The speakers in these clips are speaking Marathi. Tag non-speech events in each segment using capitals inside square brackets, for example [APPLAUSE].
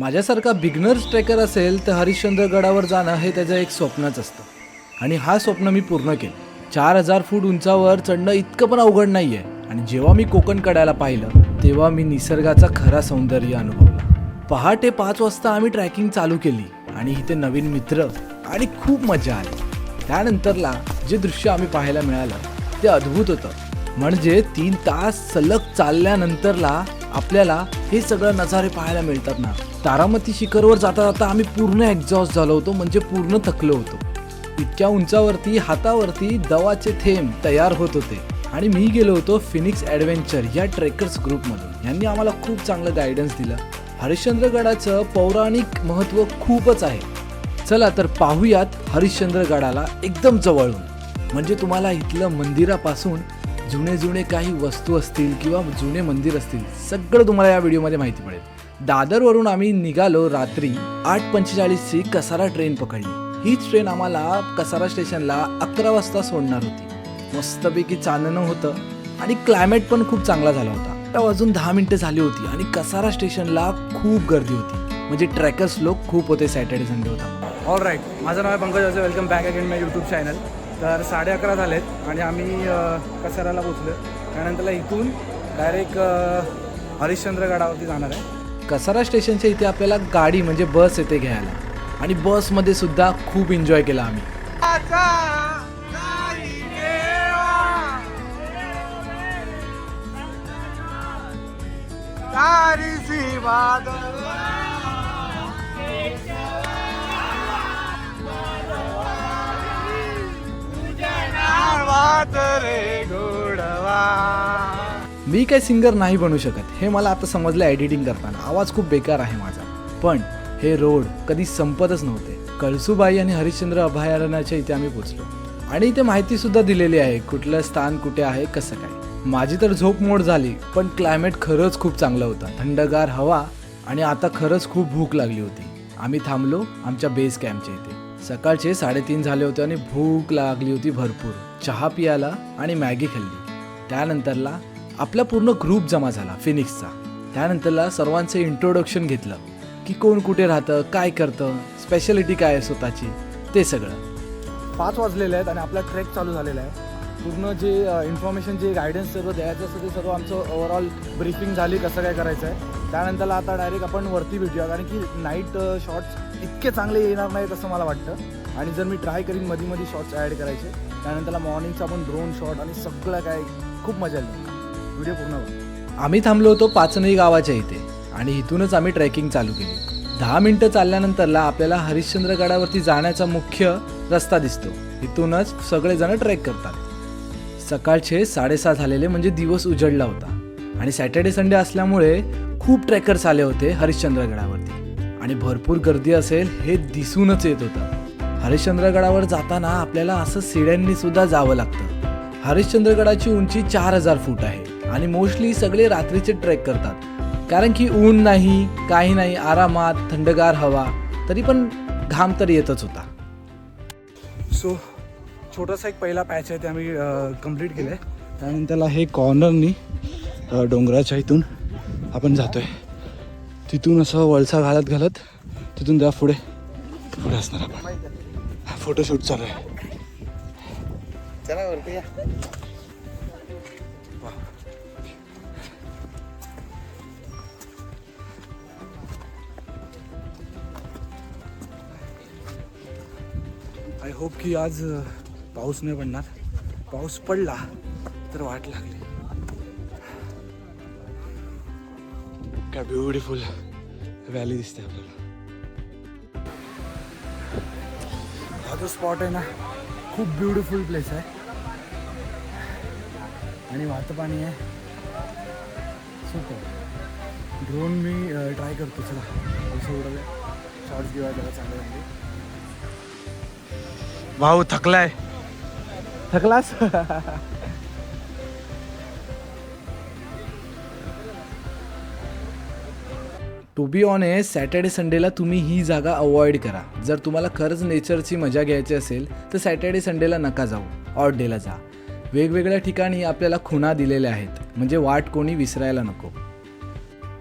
माझ्यासारखा बिगनर्स ट्रेकर असेल तर हरिश्चंद्रगडावर जाणं हे त्याचं एक स्वप्नच असतं. आणि हा स्वप्न मी पूर्ण केलं. चार हजार फूट उंचावर चढणं इतकं पण अवघड नाही आहे आणि जेव्हा मी कोकण कडायला पाहिलं तेव्हा मी निसर्गाचा खरा सौंदर्य अनुभवला. पहाटे पाच वाजता आम्ही ट्रॅकिंग चालू केली आणि इथे नवीन मित्र आणि खूप मजा आली. त्यानंतरला जे दृश्य आम्ही पाहायला मिळालं ते अद्भुत होतं. म्हणजे तीन तास सलग चालल्यानंतरला आपल्याला हे सगळं नजारे पाहायला मिळतात ना. तारामती शिखरवर जाता जाता आम्ही पूर्ण एक्झॉस्ट झालो होतो म्हणजे पूर्ण थकलो होतो. इतक्या उंचावरती हातावरती दवाचे थेंब तयार होत होते. आणि मी गेलो होतो फिनिक्स ॲडव्हेंचर या ट्रेकर्स ग्रुपमधून यांनी आम्हाला खूप चांगलं गायडन्स दिलं. हरिश्चंद्रगडाचं पौराणिक महत्त्व खूपच आहे. चला तर पाहूयात हरिश्चंद्रगडाला एकदम जवळून. म्हणजे तुम्हाला इथलं मंदिरापासून जुने जुने काही वस्तू असतील किंवा जुने मंदिर असतील सगळं तुम्हाला या व्हिडिओमध्ये माहिती पडेल. दादरवरून आम्ही निघालो रात्री आठ पंचेचाळीसची कसारा ट्रेन पकडली. हीच ट्रेन आम्हाला कसारा स्टेशनला अकरा वाजता सोडणार होती. मस्तपैकी चांदणं होतं आणि क्लायमेट पण खूप चांगला झाला होता. आता वाजून दहा मिनिटं झाली होती आणि कसारा स्टेशनला खूप गर्दी होती. म्हणजे ट्रॅकर्स लोक खूप होते सॅटर्डे संडे होता. ऑल राईट माझं नाव आहे Pankaj welcome back again my YouTube channel तर साडे अकरा झालेत आणि आम्ही कसाराला पोचलो त्यानंतरला इथून डायरेक्ट हरिश्चंद्र गडावरती जाणार आहे. कसारा स्टेशनच्या इथे आपल्याला गाडी म्हणजे बस येते घ्यायला. आणि बसमध्ये सुद्धा खूप एन्जॉय केला आम्ही. मी काही सिंगर नाही बनू शकत. हे मला आता समजलं एडिटिंग करताना. आवाज खूप बेकार आहे माझा. पण हे रोड कधी संपतच नव्हते. कळसुबाई आणि हरिश्चंद्र अभयारण्याच्या इथे आम्ही पोचलो. आणि इथे माहिती सुद्धा दिलेली आहे कुठलं स्थान कुठे आहे कसं काय. माझी तर झोप मोड झाली पण क्लायमेट खरंच खूप चांगलं होतं. थंडगार हवा आणि आता खरंच खूप भूक लागली होती. आम्ही थांबलो आमच्या बेस कॅम्पच्या इथे. सकाळचे साडेतीन झाले होते आणि भूक लागली होती भरपूर. चहा पियाला आणि मॅगी खाल्ली. त्यानंतरला आपला पूर्ण ग्रुप जमा झाला फिनिक्सचा त्यानंतरला सर्वांचं इंट्रोडक्शन घेतलं की कोण कुठे राहतं काय करतं स्पेशालिटी काय आहे स्वतःची ते सगळं. पाच वाजलेले आहेत आणि आपला ट्रेक चालू झालेला आहे. पूर्ण जे इन्फॉर्मेशन जे गायडन्स सर्व द्यायचं असतं ते सर्व आमचं ओव्हरऑल ब्रीफिंग झाली कसं काय करायचं आहे त्यानंतरला आता डायरेक्ट आपण वरती भेटूया कारण की नाईट शॉट्स इतके चांगले येणार नाहीत असं मला वाटतं. आणि जर मी ट्राय करीन मध्ये मध्ये शॉर्ट्स ॲड करायचे त्यानंतरला मॉर्निंगचा आपण ड्रोन शॉट आणि सगळं काय खूप मजा आली व्हिडिओ पूर्ण आम्ही थांबलो होतो पाचनई गावाच्या इथे आणि इथूनच आम्ही ट्रेकिंग चालू केली. दहा मिनिटं चालल्यानंतरला आपल्याला हरिश्चंद्र गडावरती जाण्याचा मुख्य रस्ता दिसतो. इथूनच सगळेजण ट्रेक करतात. सकाळचे साडेसहा झालेले म्हणजे दिवस उजडला होता. आणि सॅटर्डे संडे असल्यामुळे खूप ट्रेकर्स आले होते हरिश्चंद्रगडावरती आणि भरपूर गर्दी असेल हे दिसूनच येत होतं. हरिश्चंद्र गडावर जाताना आपल्याला असं सिड्यांनी सुद्धा जावं लागतं. हरिश्चंद्रगडाची उंची चार हजार फूट आहे आणि मोस्टली सगळे रात्रीचे ट्रेक करतात. कारण की ऊन नाही काही नाही आरामात थंडगार हवा तरी पण घाम तर येतच होता. सो छोटासा एक पहिला पॅच आहे ते आम्ही कंप्लीट केलं आहे त्यानंतरला हे कॉर्नरनी डोंगराच्या इथून आपण जातोय. तिथून असं वळसा घालत घालत तिथून त्या पुढे पुढे असणार आपण. फोटोशूट चालू आहे. आय होप की आज पाऊस नाही पडणार. पाऊस पडला तर वाट लागली. काय ब्युटिफुल व्हॅली दिसते आपल्याला. जो स्पॉट आहे ना खूप ब्युटिफुल प्लेस आहे. आणि वाहतं पाणी आहे. सुपर ड्रोन मी ट्राय करतो चला. असं उडवलं शॉर्ट्स घेऊया त्याला चांगलं चांगले भाऊ थकलाय. थकलास? [LAUGHS] टू बी ऑनेस्ट सॅटर्डे संडेला तुम्ही ही जागा अवॉइड करा. जर तुम्हाला खरंच नेचरची मजा घ्यायची असेल तर सॅटर्डे संडेला नका जाऊ. ऑड डेला जा. वेगवेगळ्या ठिकाणी आपल्याला खुणा दिलेल्या आहेत. म्हणजे वाट कोणी विसरायला नको.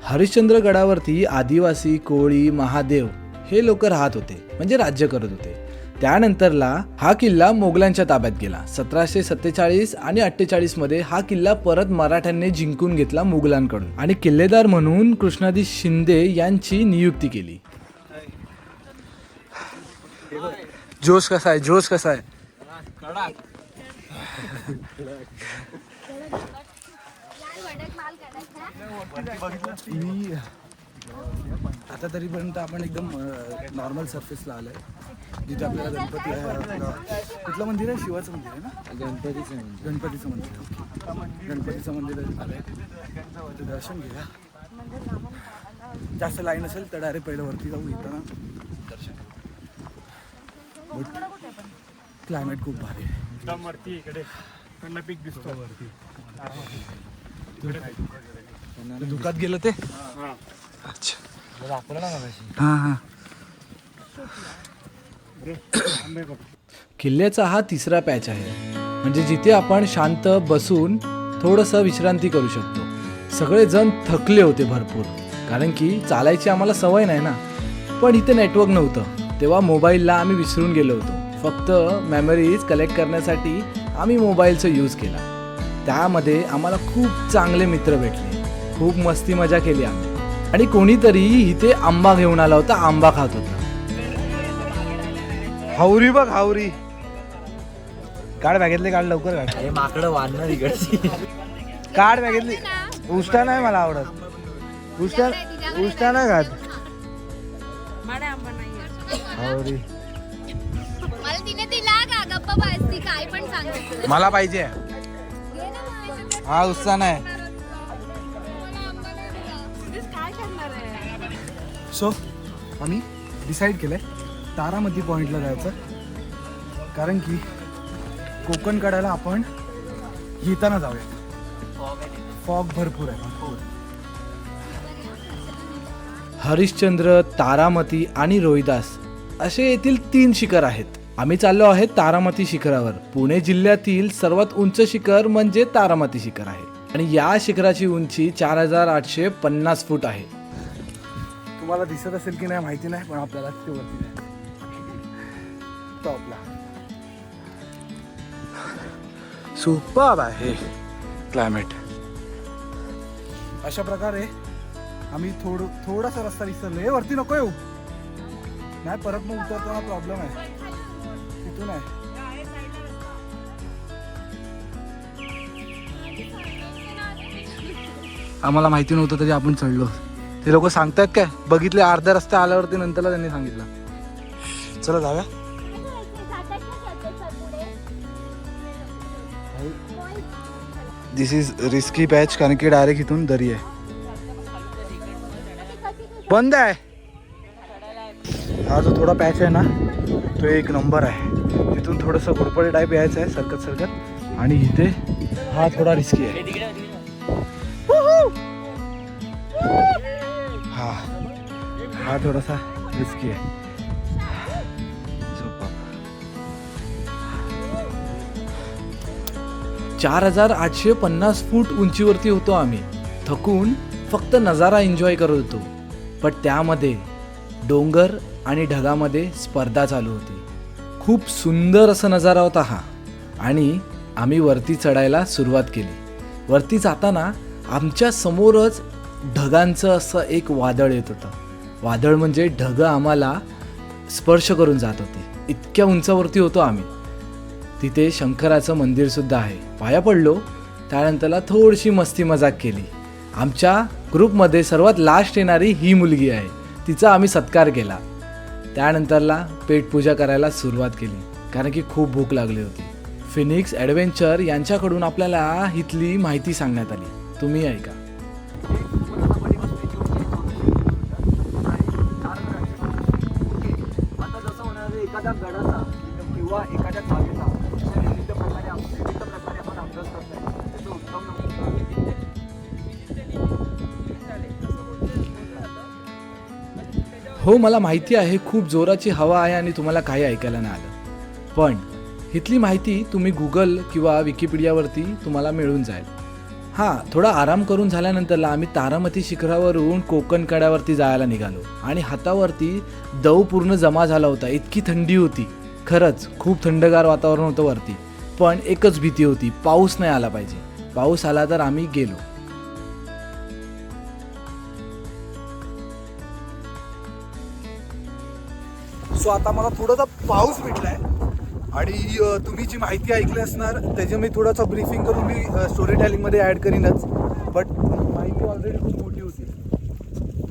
हरिश्चंद्र गडावरती आदिवासी कोळी महादेव हे लोक राहत होते. म्हणजे राज्य करत होते. त्यानंतरला हा किल्ला मोगलांच्या ताब्यात गेला. सतराशे सत्तेचाळीस आणि अठ्ठेचाळीसमध्ये हा किल्ला परत मराठ्यांनी जिंकून घेतला मुघलांकडून आणि किल्लेदार म्हणून कृष्णाजी शिंदे यांची नियुक्ती केली. जोश कसा आहे? जोश कसा आहे? मी आता तरीपर्यंत आपण एकदम नॉर्मल सरफेसला आलोय. जिथे आपल्याला गणपती आहे कुठलं मंदिर आहे? शिवाचं मंदिर आहे ना? गणपतीचं म्हणजे गणपतीचं मंदिर ओके. गणपतीचं मंदिर आलंय ते दर्शन घेऊया. जास्त लाईन असेल तर डायरेक्ट पहिलं वरती जाऊ येताना दर्शन क्लायमेट खूप भारी आहे. वरती इकडे. पीक दिसतो. वरती. दुकात गेलं ते? अच्छा. हां हां. किल्ल्याचा हा तिसरा पॅच आहे. म्हणजे जिथे आपण शांत बसून थोडंसं विश्रांती करू शकतो. सगळेजण थकले होते भरपूर. कारण की चालायची आम्हाला सवय नाही ना. पण इथे नेटवर्क नव्हतं. तेव्हा मोबाईलला आम्ही विसरून गेलो होतो. फक्त मेमरीज कलेक्ट करण्यासाठी आम्ही मोबाईलचा यूज केला. त्यामध्ये आम्हाला खूप चांगले मित्र भेटले. खूप मस्ती मजा केली आम्ही. आणि कोणीतरी इथे आंबा घेऊन आला होता आंबा खात होता. हावरी बघ हावरी. काढ बॅगेतले काढ लवकर काढ. अरे माकडं वाढणार इकडची. काढ बॅगेतली. उष्टा नाही मला आवडत. उष्टा उष्टा नाही खात. हावरी. मला पाहिजे. हा उत्साह नाही. सो आम्ही डिसाईड केलं आहे तारामती पॉईंटला जायचं. कारण की कोकण कड्याला आपण येताना जाऊया. फॉग भरपूर आहे. हरिश्चंद्र तारामती आणि रोहिदास असे येथील तीन शिखर आहेत. आम्ही चाललो आहेत तारामती शिखरावर. पुणे जिल्ह्यातील सर्वात उंच शिखर म्हणजे तारामती शिखर आहे. आणि या शिखराची उंची चार हजार आठशे पन्नास फूट आहे. तुम्हाला दिसत असेल की नाही माहिती नाही पण आपल्याला ते वरती नाही. टॉपला सुपर आहे. क्लायमेट अशा प्रकारे आम्ही थोडं थोडासा रस्ता विसरलो हे वरती नको येऊ हो. नाही परत मग उतरताना प्रॉब्लेम आहे. तिथून आहे. आम्हाला माहिती नव्हतं तरी आपण चढलो. ते लोक सांगतायत काय? बघितले अर्ध्या रस्त्या आल्यावरती नंतरला त्यांनी सांगितलं. चला जाव्या दिस इज रिस्की पॅच कारण की डायरेक्ट इथून दरी आहे. बंद आहे. हा जो थोडा पॅच आहे ना तो एक नंबर आहे. तिथून थोडंसं घोरपडे टाईप यायचं आहे सरकत सरकत. आणि इथे हा थोडा रिस्की आहे. हा थोडासा रिस्की आहे. चार हजार आठशे पन्नास फूट उंचीवरती होतो आम्ही. थकून फक्त नजारा एन्जॉय करत होतो. पण त्यामध्ये डोंगर आणि ढगामध्ये स्पर्धा चालू होती. खूप सुंदर असा नजारा होता हा. आणि आम्ही वरती चढायला सुरुवात केली. वरती जाताना आमच्या समोरच ढगांचं असं एक वादळ येत होतं. वादळ म्हणजे ढगं आम्हाला स्पर्श करून जात होते. इतक्या उंचावरती होतो आम्ही. तिथे शंकराचं मंदिरसुद्धा आहे. पाया पडलो त्यानंतरला थोडीशी मस्ती मजाक केली. आमच्या ग्रुपमध्ये सर्वात लास्ट येणारी ही मुलगी आहे. तिचा आम्ही सत्कार केला. त्यानंतरला पेटपूजा करायला सुरुवात केली कारण की खूप भूक लागली होती. फिनिक्स ॲडव्हेंचर यांच्याकडून आपल्याला इथली माहिती सांगण्यात आली. तुम्ही ऐका. हो मला माहिती आहे खूप जोराची हवा आहे आणि तुम्हाला काही ऐकायला नाही आलं. पण इथली माहिती तुम्ही गुगल किंवा विकिपीडियावरती तुम्हाला मिळून जाईल. हां थोडा आराम करून झाल्यानंतरला आम्ही तारामती शिखरावरून कोकण कड्यावरती जायला निघालो. आणि हातावरती दव पूर्ण जमा झाला होता. इतकी थंडी होती. खरंच खूप थंडगार वातावरण होतं वरती. पण एकच भीती होती पाऊस नाही आला पाहिजे. पाऊस आला तर आम्ही गेलो. सो आता मला थोडासा पाऊस भेटलाय. आणि अ, तुम्ही जी माहिती ऐकली असणार त्याची मी थोडंसं ब्रीफिंग करून मी स्टोरी टेलिंगमध्ये ॲड करीनच. बट माहिती ऑलरेडी खूप मोठी होती.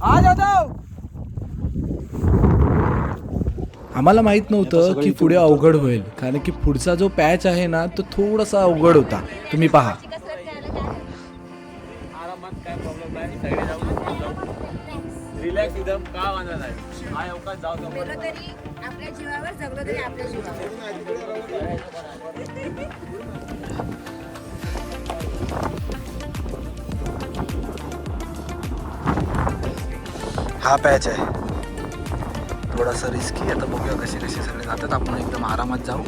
हा जाधव! आम्हाला माहीत नव्हतं की पुढे अवघड होईल. कारण की पुढचा जो पॅच आहे ना तो थोडासा अवघड होता. तुम्ही पहा. आरामात काय प्रॉब्लेम नाही सगळे जाऊ. रिलॅक्स एकदम का वांधा नाही. हा अवकाश जाऊ जीवावर जगलो तरी आपल्या जीवावर. हा पॅच आहे. थोडासा रिस्की आता बघूया कसे कसे सगळे जातात. आपण एकदम आरामात जाऊ.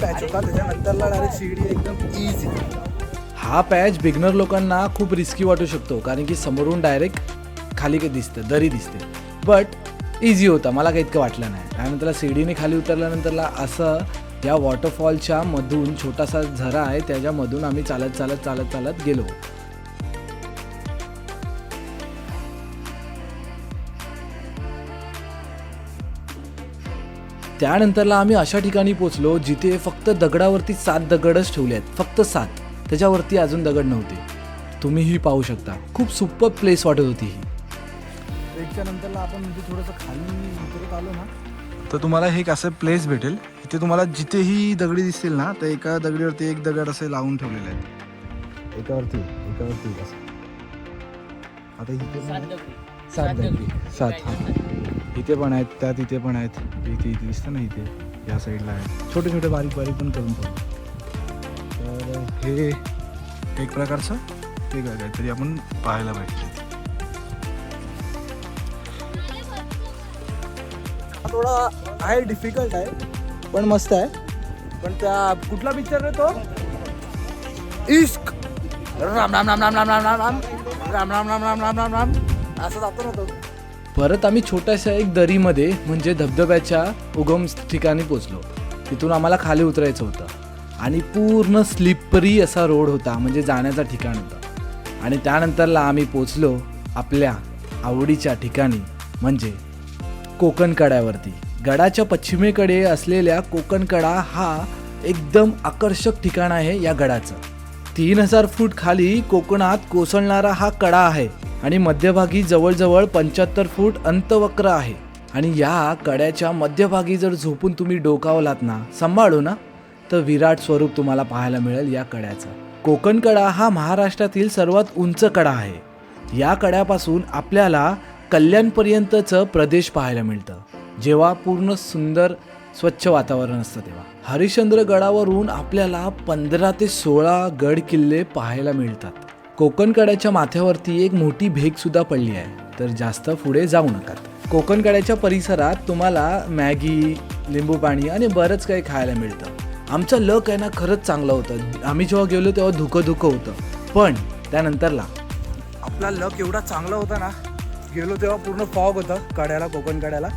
पॅच होता त्याच्यानंतरला डायरेक्ट शिडी एकदम इझी हा पॅच बिगनर लोकांना खूप रिस्की वाटू शकतो कारण की समोरून डायरेक्ट खाली काही दिसतं दरी दिसते. बट इझी होता. मला काही इतकं वाटलं नाही. त्यानंतर सीडीने खाली उतरल्यानंतरला असं या वॉटरफॉलच्या मधून छोटासा झरा आहे त्याच्यामधून आम्ही चालत चालत चालत चालत गेलो. त्यानंतरला आम्ही अशा ठिकाणी पोचलो जिथे फक्त दगडावरती सात दगडच ठेवले आहेत. फक्त सात. त्याच्यावरती अजून दगड नव्हते. तुम्हीही पाहू शकता. खूप सुपर प्लेस वाटत होती ही. आपण म्हणजे थोडंसं खाली उतरत आलो ना. तर तुम्हाला हे एक असं प्लेस भेटेल. इथे तुम्हाला जिथेही दगडी दिसतील ना तर एका दगडीवरती एक दगड असे लावून ठेवलेले आहेत. एकावरती एकावरती असं. आता इथे पण आहेत. सात दगडी. सात हा. इथे पण आहेत त्यात इथे पण आहेत. इथे इथे दिसतं ना इथे या साईडला आहेत. छोटे छोटे बारीक बारीक पण करून ठेवले तर हे एक प्रकारचं वेगळं काहीतरी आपण पाहायला पाहिजे. थोडा आहे डिफिकल्ट आहे पण मस्त आहे पण त्या कुठला पिक्चर आहे तो इश्क राम राम राम राम राम राम राम राम राम राम राम राम राम राम राम असं जातो ना तो परत आम्ही छोट्याशा एक दरीमध्ये म्हणजे धबधब्याच्या उगम ठिकाणी पोचलो तिथून आम्हाला खाली उतरायचं होतं आणि पूर्ण स्लिपरी असा रोड होता म्हणजे जाण्याचा ठिकाण होता आणि त्यानंतरला आम्ही पोचलो आपल्या आवडीच्या ठिकाणी म्हणजे कोकण कड्यावरती. गडाच्या पश्चिमेकडे असलेल्या कोकण कडा हा एकदम आकर्षक ठिकाण आहे या गडाचं. तीन हजार फूट खाली कोकणात कोसळणारा हा कडा आहे आणि मध्यभागी जवळजवळ पंच्याहत्तर फूट अंतवक्र आहे. आणि या कड्याच्या मध्यभागी जर झोपून तुम्ही डोकावलात ना सांभाळू ना तर विराट स्वरूप तुम्हाला पाहायला मिळेल या कड्याचं. कोकण कडा हा महाराष्ट्रातील सर्वात उंच कडा आहे. या कड्यापासून आपल्याला कल्याणपर्यंतचं प्रदेश पाहायला मिळतं. जेव्हा पूर्ण सुंदर स्वच्छ वातावरण असतं तेव्हा. हरिश्चंद्र गडावरून आपल्याला पंधरा ते सोळा गड किल्ले पाहायला मिळतात. कोकणकड्याच्या माथ्यावरती एक मोठी भेग सुद्धा पडली आहे. तर जास्त पुढे जाऊ नका कोकणकड्याच्या परिसरात तुम्हाला मॅगी लिंबू पाणी आणि बरंच काही खायला मिळतं. आमचं लक आहे ना खरंच चांगलं होतं. आम्ही जेव्हा गेलो तेव्हा धुकं धुकं होतं. पण त्यानंतरला. आपला लक एवढा चांगला होता ना गेलो तेव्हा पूर्ण फॉग होतं कड्याला कोकण कड्याला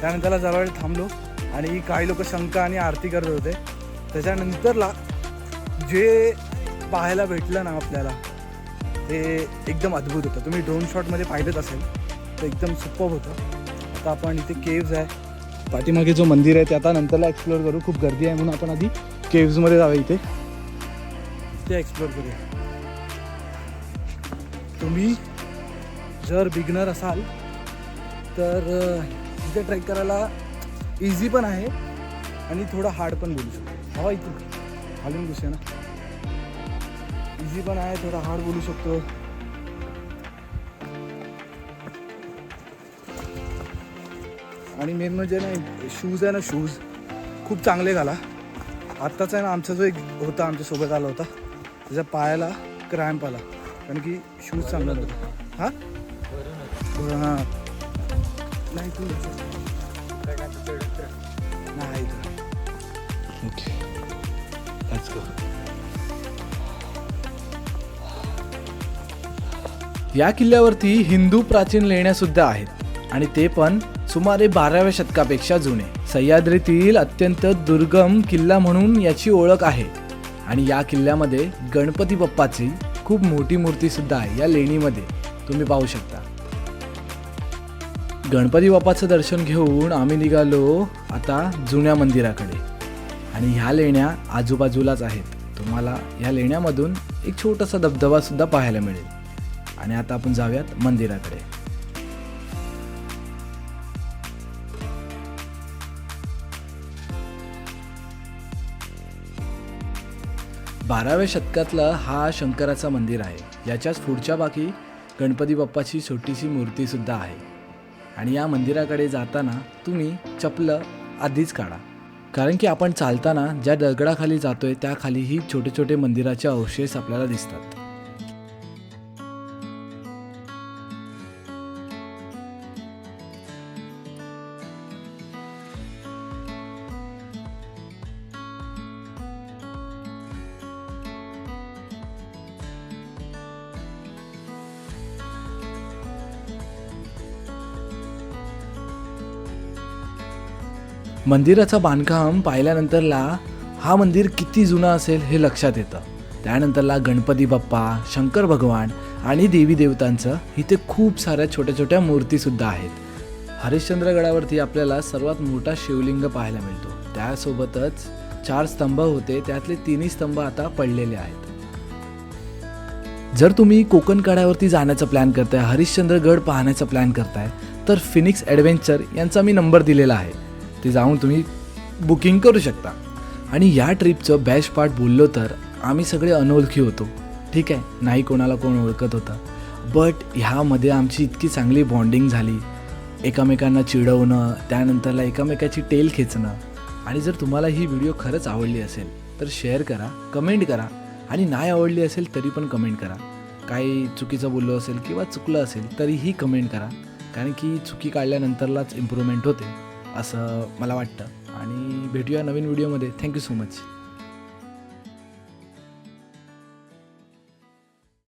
त्यानंतरला जरा वेळ थांबलो आणि काही लोक शंका आणि आरती करत होते. त्याच्यानंतरला जे पाहायला भेटलं ना आपल्याला ते एकदम अद्भुत होतं. तुम्ही ड्रोन शॉटमध्ये पाहिलंच असेल तर एकदम सुपर होतं. आता आपण इथे केव्ज आहे. पाठीमागे जो मंदिर आहे ते आता नंतरला एक्सप्लोअर करू. खूप गर्दी आहे म्हणून आपण आधी केव्जमध्ये जाऊया इथे. ते एक्सप्लोअर करूया. तुम्ही जर बिगनर असाल तर तिथे इथे ट्रेक करायला इझी पण आहे आणि थोडं हार्ड पण बोलू शकतो. हवा इथून. खालून घुसूया ना. इझी पण आहे थोडं हार्ड बोलू शकतो. आणि मेन म्हणजे ना शूज आहे ना शूज खूप चांगले घाला. आत्ताच आहे ना आमचा जो एक होता आमच्यासोबत आला होता. त्याच्या पायाला क्रॅम्प आला. कारण की शूज चांगला नव्हता. हां? या किल्ल्यावरती हिंदू प्राचीन लेण्यासुद्धा आहेत. आणि ते पण सुमारे बाराव्या शतकापेक्षा जुने. सह्याद्रीतील अत्यंत दुर्गम किल्ला म्हणून याची ओळख आहे. आणि या किल्ल्यामध्ये गणपती बाप्पाची खूप मोठी मूर्ती सुद्धा आहे या लेणीमध्ये. तुम्ही पाहू शकता. गणपती बाप्पाचं दर्शन घेऊन आम्ही निघालो आता जुन्या मंदिराकडे. आणि ह्या लेण्या आजूबाजूलाच आहेत. तुम्हाला ह्या लेण्यामधून एक छोटासा धबधबासुद्धा पाहायला मिळेल. आणि आता आपण जाऊयात मंदिराकडे. बाराव्या शतकातलं हा शंकराचा मंदिर आहे. याच्याच पुढच्या बाकी गणपती बाप्पाची छोटीशी मूर्तीसुद्धा आहे. आणि या मंदिराकडे जाताना तुम्ही चपलं आधीच काढा. कारण की आपण चालताना ज्या दगडाखाली जातोय त्याखालीही छोटे छोटे मंदिराचे अवशेष आपल्याला दिसतात. मंदिराचं बांधकाम पाहिल्यानंतरला हा मंदिर किती जुनं असेल हे लक्षात येतं. त्यानंतरला गणपती बाप्पा शंकर भगवान आणि देवी देवतांचं इथे खूप साऱ्या छोट्या छोट्या मूर्तीसुद्धा आहेत. हरिश्चंद्रगडावरती आपल्याला सर्वात मोठा शिवलिंग पाहायला मिळतो. त्यासोबतच चार स्तंभ होते त्यातले तिन्ही स्तंभ आता पडलेले आहेत. जर तुम्ही कोकण कड्यावरती जाण्याचा प्लॅन करताय हरिश्चंद्रगड पाहण्याचा प्लॅन करताय तर फिनिक्स ॲडव्हेंचर यांचा मी नंबर दिलेला आहे. ते जाऊन तुम्ही बुकिंग करू शकता. आणि या ट्रिपचं बेस्ट पार्ट बोललो तर आम्ही सगळे अनोळखी होतो. ठीक आहे? नाही कोणाला कोण ओळखत होतं. बट ह्यामध्ये आमची इतकी चांगली बॉन्डिंग झाली. एकामेकांना चिडवणं त्यानंतरला एकामेकाची टेल खेचणं. आणि जर तुम्हाला ही व्हिडिओ खरंच आवडली असेल तर शेअर करा कमेंट करा. आणि नाही आवडली असेल तरी पण कमेंट करा. काही चुकीचं बोललो असेल किंवा चुकलं असेल तरीही कमेंट करा. कारण की चुकी काढल्यानंतरलाच इम्प्रूव्हमेंट होते. असं मला वाटतं. आणि भेटूया नवीन व्हिडिओमध्ये. Thank you so much